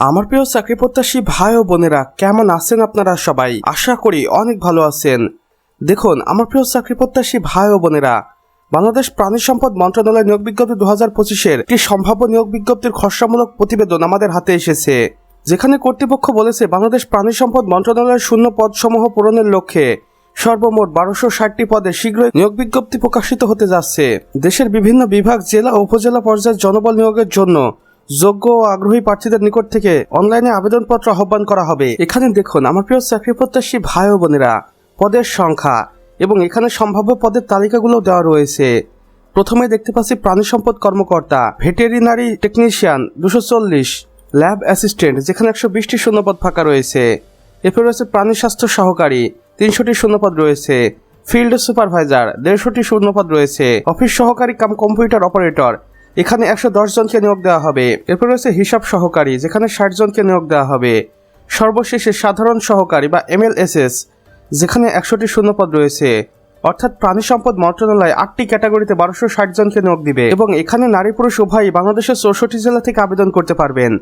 আমার প্রিয় চাকরি প্রত্যাশী ভাই ও বোনেরা, কেমন আছেন আপনারা সবাই? আশা করি অনেক ভালো আছেন। দেখুন, আমার প্রিয় চাকরি প্রত্যাশী ভাই ও বোনেরা, বাংলাদেশ প্রাণী সম্পদ মন্ত্রণালয় নিয়োগ বিজ্ঞপ্তি দু হাজার পঁচিশের একটি সম্ভাব্য নিয়োগ বিজ্ঞপ্তির খসড়ামূলক প্রতিবেদন আমাদের হাতে এসেছে, যেখানে কর্তৃপক্ষ বলেছে বাংলাদেশ প্রাণী সম্পদ মন্ত্রণালয়ের শূন্য পদসমূহ পূরণের লক্ষ্যে সর্বমোট বারোশো ষাটটি পদে শীঘ্রই নিয়োগ বিজ্ঞপ্তি প্রকাশিত হতে যাচ্ছে। দেশের বিভিন্ন বিভাগ, জেলা ও উপজেলা পর্যায়ের জনবল নিয়োগের জন্য যোগ্য ও আগ্রহী প্রার্থীদের নিকট থেকে অনলাইনে আবেদনপত্র আহ্বান করা হবে। এখানে দেখুন, আমার প্রিয় চাকরি প্রত্যাশী ভাই ও বোনেরা, পদের সংখ্যা এবং এখানে সম্ভাব্য পদের তালিকাগুলো দেওয়া রয়েছে। প্রথমে দেখতে পাচ্ছি প্রাণী সম্পদ কর্মকর্তা, ভেটেরিনারি টেকনিশিয়ান দুশো চল্লিশ, ল্যাব অ্যাসিস্ট্যান্ট, যেখানে একশো বিশটি শূন্যপদ ফাঁকা রয়েছে। এরপর রয়েছে প্রাণী স্বাস্থ্য সহকারী, তিনশোটি শূন্যপদ রয়েছে। ফিল্ড সুপারভাইজার, দেড়শোটি শূন্যপদ রয়েছে। অফিস সহকারী কাম কম্পিউটার অপারেটর এখানে একশো দশ জনকে নিয়োগ দেওয়া হবে। এরপর রয়েছে হিসাব সহকারী, যেখানে ষাট জনকে নিয়োগ দেওয়া হবে। সর্বশেষে সাধারণ সহকারী বা এমএলএসএস, যেখানে একশোটি শূন্যপদ রয়েছে। অর্থাৎ প্রাণী সম্পদ মন্ত্রণালয় আটটি ক্যাটাগরিতে বারোশো ষাট জনকে নিয়োগ দিবে এবং এখানে নারী পুরুষ উভয়ই বাংলাদেশের চৌষট্টি জেলা থেকে আবেদন করতে পারবেন।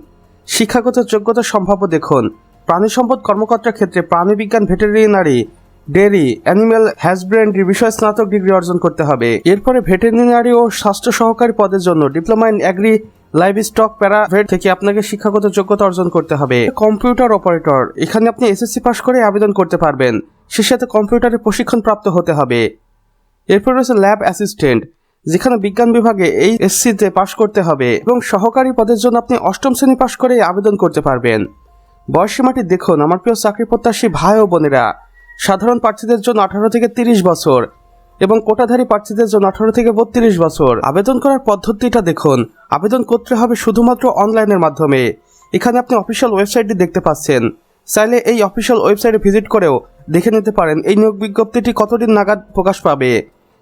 শিক্ষাগত যোগ্যতা সম্ভাব্য দেখুন। প্রাণী সম্পদ কর্মকর্তার ক্ষেত্রে প্রাণী বিজ্ঞান ভেটেরিনারি ডেয়ারি অ্যানিম্যাল হ্যাজব্রেন্ডি বিষয়ে স্নাতক ডিগ্রি অর্জন করতে হবে। এরপরে ভেটেরিনারি ও স্বাস্থ্য সহকারী পদের জন্য diploma in agri livestock paravet থেকে আপনাকে শিক্ষাগত যোগ্যতা অর্জন করতে হবে। কম্পিউটার অপারেটর, এখানে আপনি এসএসসি পাস করে আবেদন করতে পারবেন। সে সাথে কম্পিউটারে প্রশিক্ষণ প্রাপ্ত হতে হবে। এরপর রয়েছে ল্যাব অ্যাসিস্ট্যান্ট, যেখানে বিজ্ঞান বিভাগে এই এসসিতে পাশ করতে হবে এবং সহকারী পদের জন্য আপনি অষ্টম শ্রেণি পাশ করে আবেদন করতে পারবেন। বয়সীমাটি দেখুন, আমার প্রিয় চাকরি প্রত্যাশী ভাই ও বোনেরা। সাধারণ প্রার্থীদের জন্য আঠারো থেকে তিরিশ বছর এবং কোটাধারী প্রার্থীদের জন্য আঠারো থেকে বত্রিশ বছর। আবেদন করার পদ্ধতিটা দেখুন। আবেদন করতে হবে শুধুমাত্র অনলাইনের মাধ্যমে। এখানে আপনি অফিসিয়াল ওয়েবসাইটটি দেখতে পাচ্ছেন। চাইলে এই অফিসিয়াল ওয়েবসাইটে ভিজিট করেও দেখে নিতে পারেন এই নিয়োগ বিজ্ঞপ্তিটি কতদিন নাগাদ প্রকাশ পাবে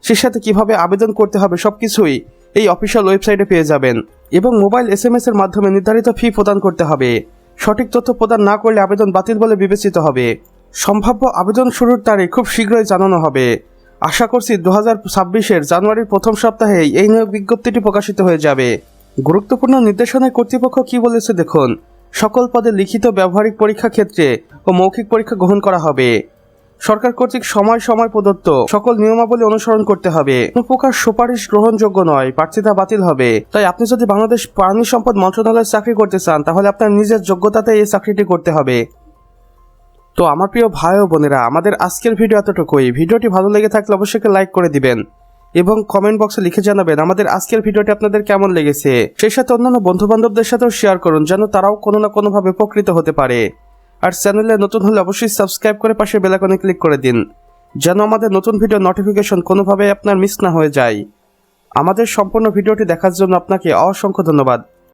সে সাথে কীভাবে আবেদন করতে হবে সব কিছুই এই অফিসিয়াল ওয়েবসাইটে পেয়ে যাবেন এবং মোবাইল এস এম এর মাধ্যমে নির্ধারিত ফি প্রদান করতে হবে। সঠিক তথ্য প্রদান না করলে আবেদন বাতিল বলে বিবেচিত হবে। সম্ভাব্য আবেদন শুরুর তারিখ খুব শীঘ্রই জানানো হবে। আশা করছি দু হাজার ছাব্বিশের জানুয়ারির প্রথম সপ্তাহেই এই নিয়োগ বিজ্ঞপ্তিটি প্রকাশিত হয়ে যাবে। গুরুত্বপূর্ণ নির্দেশনায় কর্তৃপক্ষ কি বলেছে দেখুন। সকল পদে লিখিত ব্যবহারিক পরীক্ষা ক্ষেত্রে ও মৌখিক পরীক্ষা গ্রহণ করা হবে। সরকার কর্তৃক সময় সময় প্রদত্ত সকল নিয়মাবলী অনুসরণ করতে হবে। কোনো প্রকার সুপারিশ গ্রহণযোগ্য নয়, প্রার্থিতা বাতিল হবে। তাই আপনি যদি বাংলাদেশ প্রাণী সম্পদ মন্ত্রণালয়ে চাকরি করতে চান, তাহলে আপনার নিজের যোগ্যতাতে এই চাকরিটি করতে হবে। তো আমার প্রিয় ভাই ও বোনেরা, আমাদের আজকের ভিডিও এতটুকুই। ভিডিওটি ভালো লেগে থাকলে অবশ্যই লাইক করে দিবেন এবং কমেন্ট বক্সে লিখে জানাবেন আমাদের আজকের ভিডিওটি আপনাদের কেমন লেগেছে। সেই সাথে অন্যান্য বন্ধু বান্ধবদের সাথেও শেয়ার করুন, যেন তারাও কোনো না কোনোভাবে উপকৃত হতে পারে। আর চ্যানেলে নতুন হলে অবশ্যই সাবস্ক্রাইব করে পাশে বেলাকনে ক্লিক করে দিন, যেন আমাদের নতুন ভিডিও নোটিফিকেশন কোনোভাবে আপনার মিস না হয়ে যায়। আমাদের সম্পূর্ণ ভিডিওটি দেখার জন্য আপনাকে অসংখ্য ধন্যবাদ।